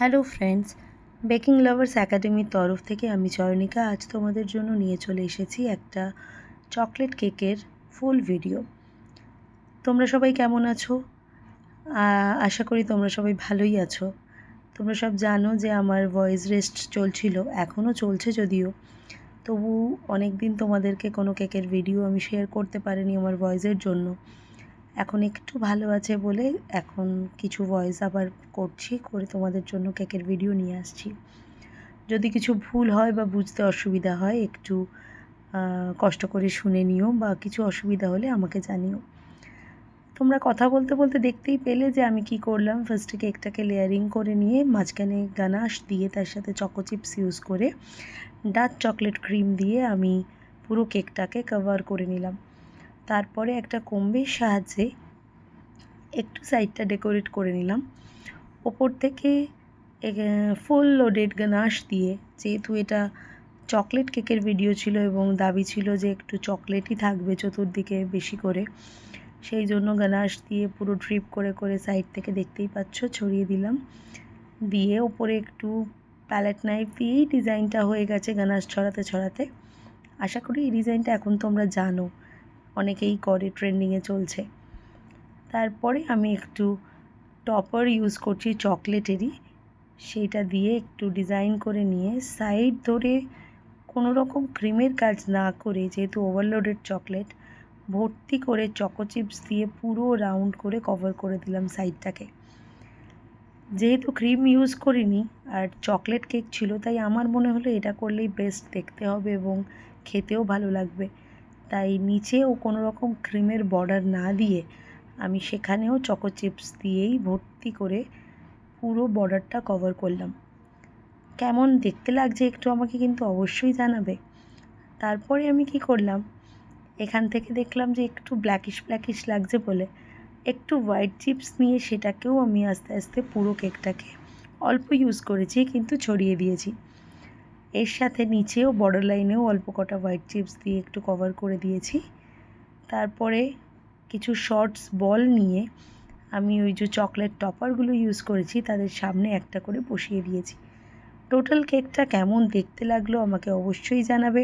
Hello friends baking lovers একাডেমির তরফ থেকে আমি চয়নিকা আজ তোমাদের জন্য নিয়ে চলে এসেছি একটা চকলেট কেকের ফুল ভিডিও তোমরা সবাই কেমন আছো? আশা করি তোমরা সবাই ভালোই আছো। তোমরা সব জানো যে আমার ভয়েস রেস্ট চলছিল, এখনও চলছে যদিও। তবু অনেক দিন তোমাদেরকে কোনো কেকের ভিডিও আমি শেয়ার করতে পারিনি আমার ভয়েসের জন্য। এখন একটু ভালো আছে বলে এখন কিছু ভয়েস আবার করছি, করে তোমাদের জন্য কেকের ভিডিও নিয়ে আসছি। যদি কিছু ভুল হয় বা বুঝতে অসুবিধা হয়, একটু কষ্ট করে শুনে নিও বা কিছু অসুবিধা হলে আমাকে জানিও। তোমরা কথা বলতে বলতে দেখতেই পেলে যে আমি কি করলাম। ফার্স্টে কেকটাকে লেয়ারিং করে নিয়ে মাঝখানে গানাশ দিয়ে তার সাথে চকো চিপস ইউজ করে ডার্ক চকলেট ক্রিম দিয়ে আমি পুরো কেকটাকে কভার করে নিলাম। তারপরে একটা কম্বির সাহায্যে একটু সাইডটা ডেকোরেট করে নিলাম। ওপর থেকে ফুল লোডেড গানাশ দিয়ে, যেহেতু এটা চকলেট কেকের ভিডিও ছিল এবং দাবি ছিল যে একটু চকলেটই থাকবে চতুর্দিকে বেশি করে, সেই জন্য গানাশ দিয়ে পুরো ড্রিপ করে করে সাইড থেকে দেখতেই পাচ্ছ, ছড়িয়ে দিলাম। দিয়ে ওপরে একটু প্যালেট নাইফ দিয়েই ডিজাইনটা হয়ে গেছে গানাশ ছড়াতে ছড়াতে। আশা করি এই ডিজাইনটা এখন তোমরা জানো। অনেকেই করে ট্রেন্ডিংয়ে চলছে। তারপরে আমি একটু টপার ইউজ করছি চকলেটেরই সেইটা দিয়ে একটু ডিজাইন করে নিয়ে সাইড ধরে কোনো রকম ক্রিমের কাজ না করে যেহেতু ওভারলোডেড চকলেট ভর্তি করে চকো চিপস দিয়ে পুরো রাউন্ড করে কভার করে দিলাম সাইডটাকে যেহেতু ক্রিম ইউজ করিনি আর চকলেট কেক ছিল, তাই আমার মনে হলো এটা করলেই বেস্ট দেখতে হবে এবং খেতেও ভালো লাগবে। তাই নিচেও কোনো রকম ক্রিমের বর্ডার না দিয়ে আমি সেখানেও চকো চিপস দিয়েই ভর্তি করে পুরো বর্ডারটা কভার করলাম। কেমন দেখতে লাগছে একটু আমাকে কিন্তু অবশ্যই জানাবে। তারপরে আমি কি করলাম? এখান থেকে দেখলাম যে একটু ব্ল্যাকিশ ব্ল্যাকিশ লাগছে বলে। একটু হোয়াইট চিপস নিয়ে সেটাকেও আমি আস্তে আস্তে পুরো কেকটাকে অল্প ইউজ করেছি, কিন্তু ছড়িয়ে দিয়েছি। এর সাথে নিচেও বর্ডার লাইনেও অল্প কটা হোয়াইট চিপস দিয়ে একটু কভার করে দিয়েছি। তারপরে কিছু শর্টস বল নিয়ে আমি ওই যে চকলেট টপারগুলো ইউজ করেছি, তাদের সামনে একটা করে বসিয়ে দিয়েছি। টোটাল কেকটা কেমন দেখতে লাগল আমাকে অবশ্যই জানাবে।